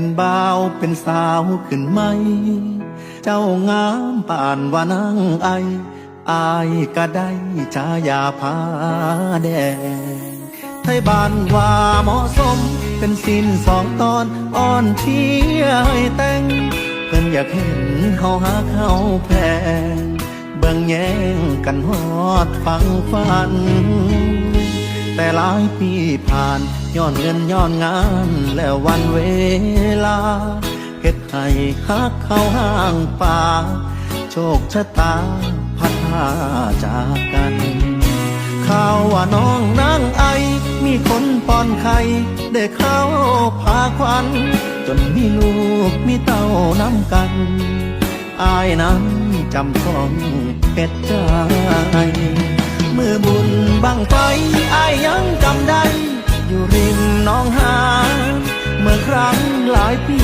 เป็นบ่าวเป็นสาวขึ้นไหม เจ้างามป่านว่านางไอ อายก็ได้ชายาพาแดง ไทยบ้านว่าเหมาะสม เป็นสินสองตอนอ่อนเทียให้แต่ง เพิ่นอยากเห็นเฮาหาเขาแพง เบิ่งแย่งกันฮอดฟังฟัน แต่หลายปีผ่าน ย้อนเงินย้อนงานแล้ววันเวลาเฮ็ดให้ฮักเข้าห้างป่า โชคชะตาพัดพาจากกันข่าวว่าน้องนางไอ มีคนป้อนไข่ได้เข้าพาควัน จนมีลูกมีเต้าน้ำกัน อายนั้นจำต้องเป็ดใจ มือบุญบังไฟอายยังจำได้ อยู่ริมน้องหานเมื่อครั้งหลายปี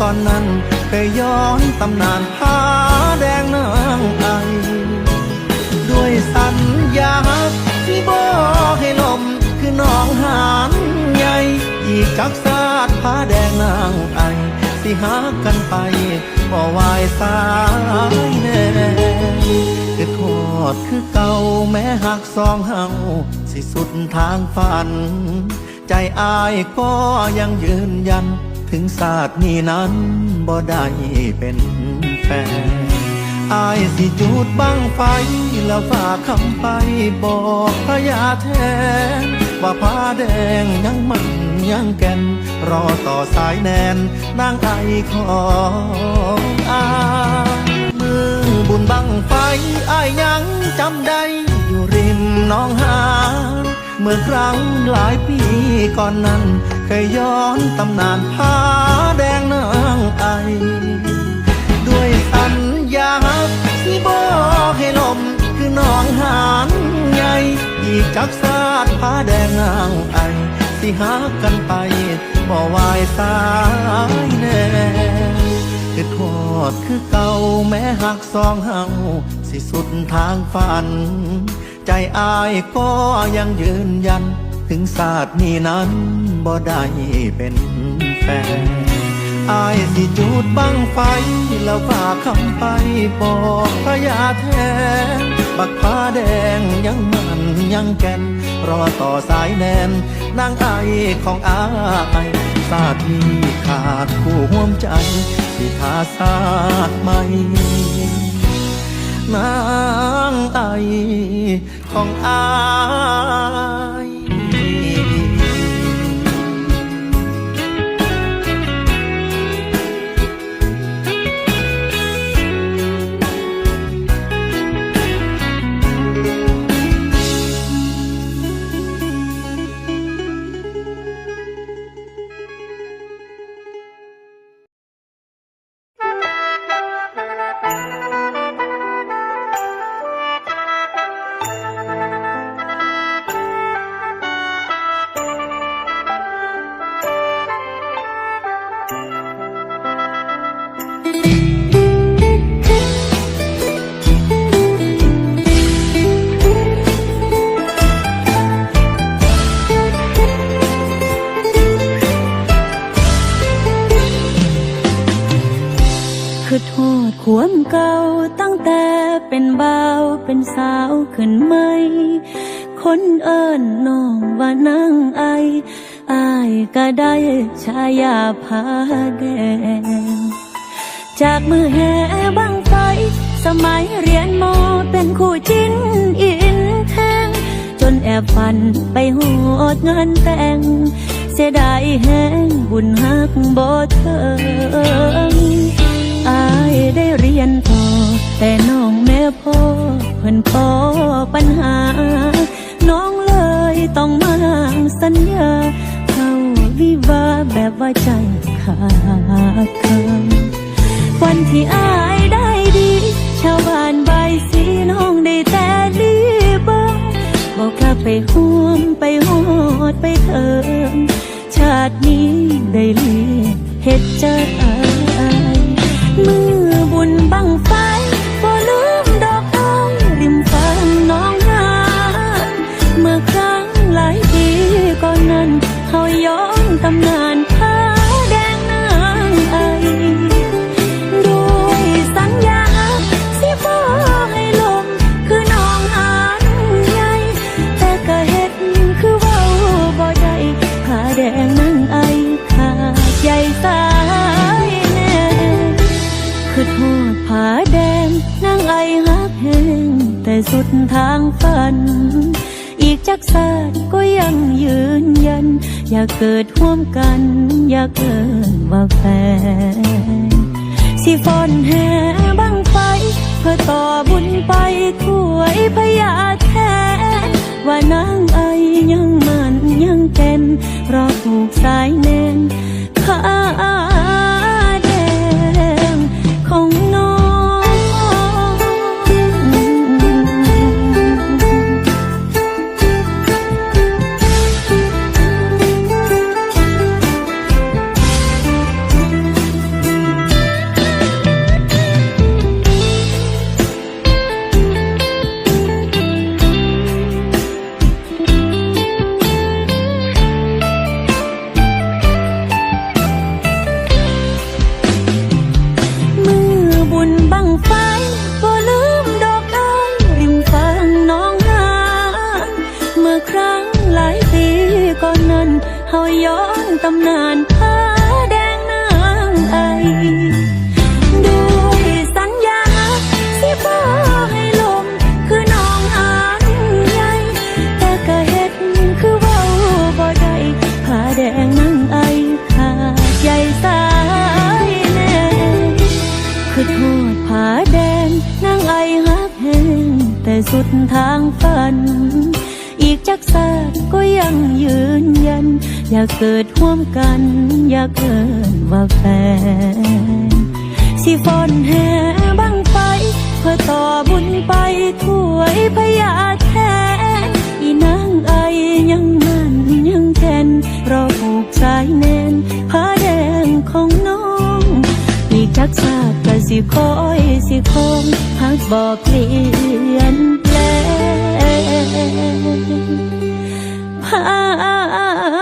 ก่อนนั้นเคยย้อนตำนานผ้าแดงนางไอด้วยสัญญาที่บอกให้ลมคือน้องหานใหญ่อีกจักสาดผ้าแดงนางไอสิหากันไปบ่วายสายแน่ โทษคือเก่าแม้หักสองเฮาสิสุดทางฝัน ใจอายก็ยังยืนยัน ถึงศาสตร์นี้นั้นบ่ได้เป็นแฟนอายสิจูดบังไฟ แล้วฝากคำไปบอกพระยาแทน ว่าผ้าแดงยังมันยังแก่น รอต่อสายแนนนางไอของอายมือ บุญบังไฟอายยังจำได้อยู่ริมน้องหา เมื่อครั้งหลายปีก่อนนั้น เคยย้อนตำนานผ้าแดงนางไอ ด้วยสัญญาที่บอกให้ลมคือน้องหานใหญ่อีกจักสาดผ้าแดงนางไอ สิหากันไปบ่วายสายแน่ โทษคือเก่าแม้หักสองเฮาสิสุดทางฝัน ใจอายก็ยังยืนยัน ถึงศาสตร์นี้นั้นบ่ได้เป็นแฟนอายสิจูดบังไฟ แล้วฝากคำไปบอกพระยาแทนบักผ้าแดงยังมันยังแก่น รอต่อสายแนนนางไอของอาย ศากนี้ขาดคู่ห่วมใจที่หาซาสตร์ใหม่นางไอของอาย เก่าตั้งแต่เป็นบ่าวเป็นสาวขึ้นไหม คนเอิ้นน้องว่านางไออายก็ได้ชายาพาแดง จากมือแห่บังไฟ สมัยเรียนมอเป็นคู่จิ้นอินแทง จนแอบฝันไปโหดงานแต่ง เสียดายแห้งบุญหักบ่เถิงอายได้เรียนต่อ แต่น้องแม่พ่อเพิ่นพอปัญหา น้องเลยต้องมาสัญญาเข้าวิวาแบบว่าใจขาดคำวันที่อายได้ดี ชาวบ้านใบสีน้องได้แต่ลีเบังบอกกลับไปห่วมไปหอดไปเถิงชาตินี้ได้เลียเฮ็ดเจออาย มือบุญบังไฟบ่ลืมดอกอ้ายริมฝั่งน้องหานเมื่อครั้งหลายปีก่อนนั้นเขาย้อนตำนาน สุดทางฝัน อีกจักศาสตร์ก็ยังยืนยัน อยากเกิดร่วมกัน อยากเกิดว่าแฟนสิฟอนแห่บังไฟ เพื่อต่อบุญไปถวยพญาแทนว่านางไอยังมันยังเป็นรอถูกสายแน่นขา เกิดร่วมกันอยากเกิดว่าแฟนสิฟอนแห่บังไฟเพื่อต่อบุญไปถวยพญาแทนอีนางไอยังมันยังแก่นรอผูกสายแน่นผ้าแดงของน้อง อีกจักชาก็สิคอยสิคงหากบอกเปลี่ยนแปลงผ้า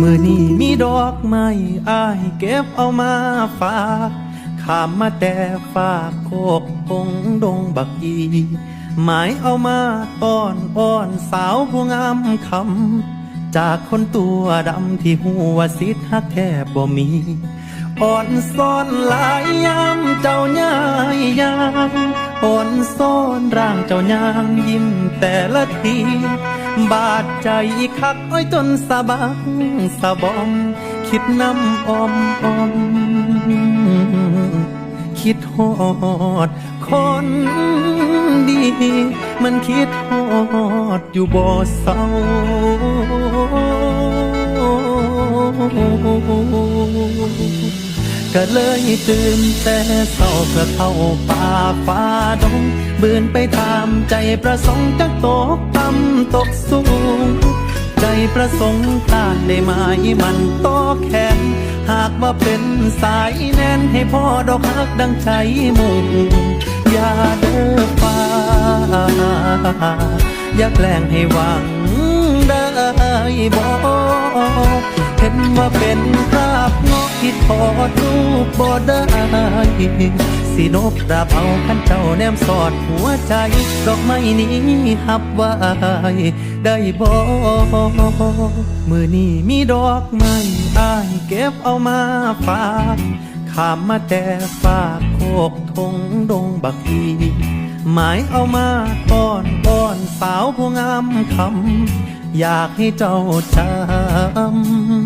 มื่อนี้มีดอกไม้อายเก็บเอามาฝากขามมาแต่ฝากโคกพงดงบักอีหมายเอามาต้อนอ้อนสาวผู้งามคำจากคนตัวดำที่หัวสิทธักแทบบ่มีอ่อนซ่อนหลายยามเจ้าย่ายยางอ่อนซ่อนร่างเจ้ายางยิ้มแต่ละที บาดใจคักอ้อยจนสะบังสะบอม คิดน้ำอมอม คิดฮอด คนดี มันคิดฮอดอยู่บ่เศร้า ก็เลยตื่นแต่เศร้าเพื่อเข้าป่าฟ้าดงบืนไปตามใจประสงค์จักตกต่ำตกสูง ใจประสงค์ต้านได้ไหมมันโตแขนหากว่าเป็นสายแน่นให้พ่อดอกฮักดังใจมุ่งอย่าเด้อฟ้าอย่าแกล้งให้หวังได้บอกเห็นว่าเป็นภาพงอ ที่ถอดรูปบ่ได้สินบดาบเอาขันเจ้าแนมสอดหัวใจ ดอกไม้นี้หับไว้ได้บ่มือนี้มีดอกไม้อายเก็บเอามาฝากขามมาแต่ฝากโคกทงดงบักอีหมายเอามาต้อนอ้อนสาวผู้งามคำอยากให้เจ้าจำ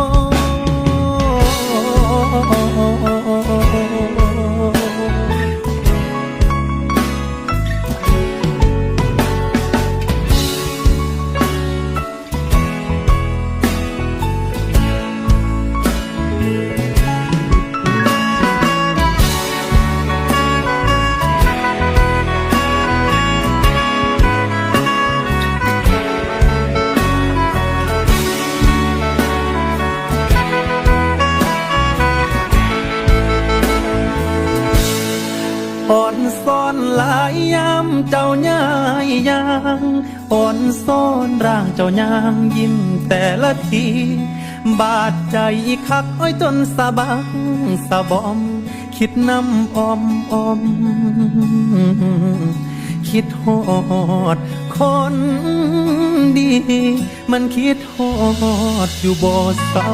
ก อนร่างเจ้ายางยิ้มแต่ละที บาดใจอีกคักอ้อยจนสะบังสะบอม คิดน้ำอมอม คิดฮอด คนดี มันคิดฮอดอยู่บ่เศร้า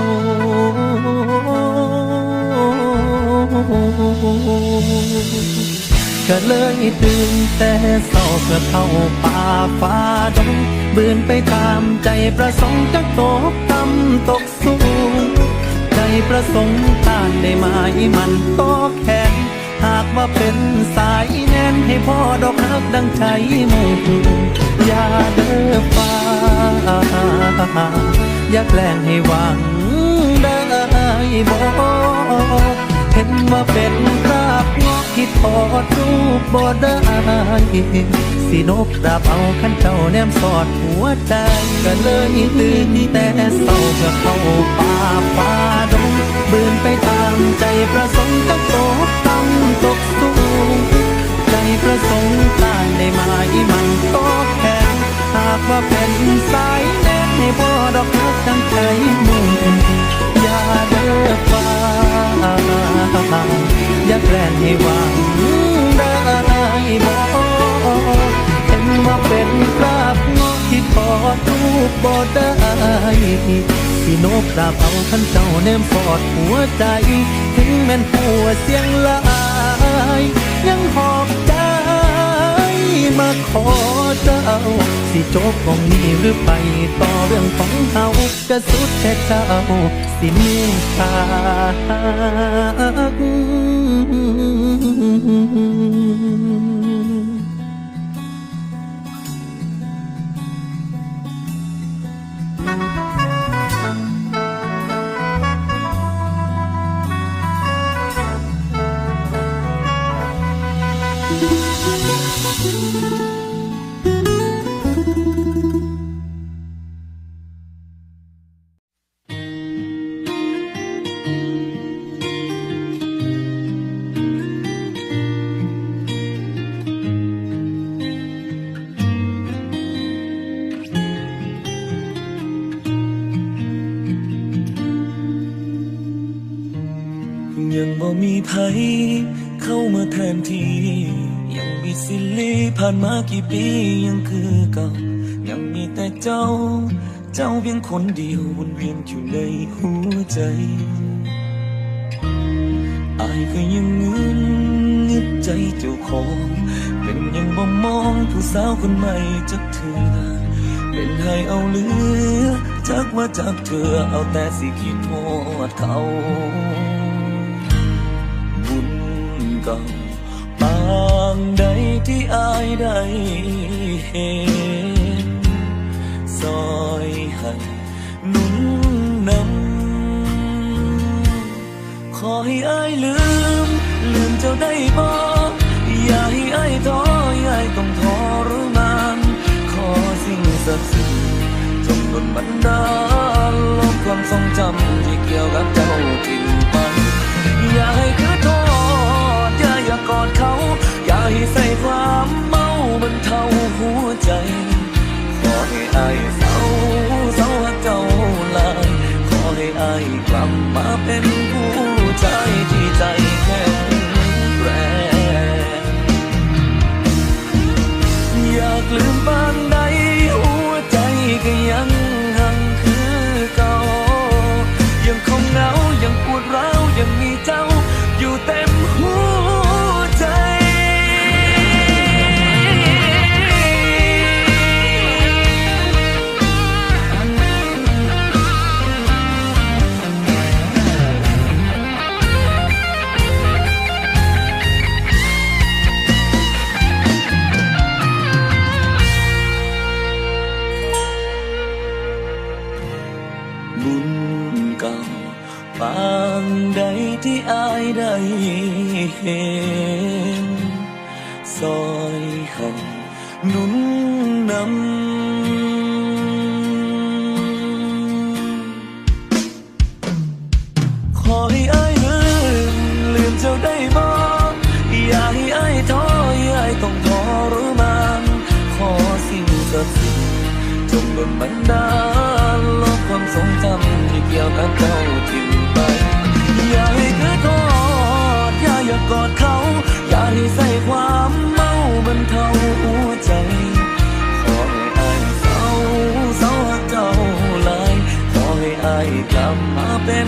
ก็เลยตื่นแต่เศร้าเพื่อเข้าป่าฟ้าดงบืนไปตามใจประสงค์จะตกต่ำตกสูง ใจประสงค์ต้านได้ไหมมันโตแขนหากว่าเป็นสายแน่นให้พ่อดอกฮักดังใจมุ่งอย่าเด้อฟ้า อย่าแกล้งให้หวังได้บ่เห็นว่าเป็นราบงอกที่ อดรูปบ่ได้สินบดาบเอาขันเจ้าแนมสอดหัวใจก็เลยตื่นแต่เศร้าเพื่อเข้าป่าฟ้าดงบืนไปตามใจประสงค์จะตกต่ำตกสูง ใจประสงค์ต้านได้มมันโตแข็งหากว่าเป็นสายแน่ให้พ่อดอกรักตั้งใจมุ่งอย่าเด้อฟ้าอย่าแกล้งให้วัง พอดรูปบ่ได้สินบดาบเอาขันเจ้าแนมสอดหัวใจ ถึงแม่นผัวเสียงลายยังหอบใจมาขอเจ้า สิจบของนี้หรือไปต่อเรื่องของเฮากระสุดแค่เจ้า สิเมตตา ยังบ่มีไผเข้ามาแทนที่ ผ่านมากี่ปียังคือเก่า ยังมีแต่เจ้า เจ้าเพียงคนเดียววนเวียนอยู่ในหัวใจอายก็ยังงึนงึดใจเจ้าของ เป็นยังบ่มองผู้สาวคนใหม่จักเถื่อเป็นให้เอาเหลือ จักว่าจากเธอเอาแต่สิคิดโทษเขา บุญเก่าางใดที่อายได้เห็นซอยให้หนุนนำขอให้อายลืม ลืมเจ้าได้บ่อย่าให้อายท้ออย่าให้ต้องทรมานขอสิ่งศักดิ์สิทธิ์จงดลบันดาลลบความทรงจำที่เกี่ยวกับเจ้ กลับมาเป็นผู้ชาย ได้บ่อย่าให้ไอ้ท้ออยายต้องทรมานขอสิ่งศักดิ์สิทธิ์จงบนบันดาลลบความทรงจำที่เกี่ยวกับเจ้าทิ้งไป อย่าให้เธอทอดอย่าอยากกอดเขา อย่าให้ใส่ความเมาบรรเทาหัวใจขอให้อายเศร้าเศร้าเจ้าลายขอให้อายกลับมาเป็น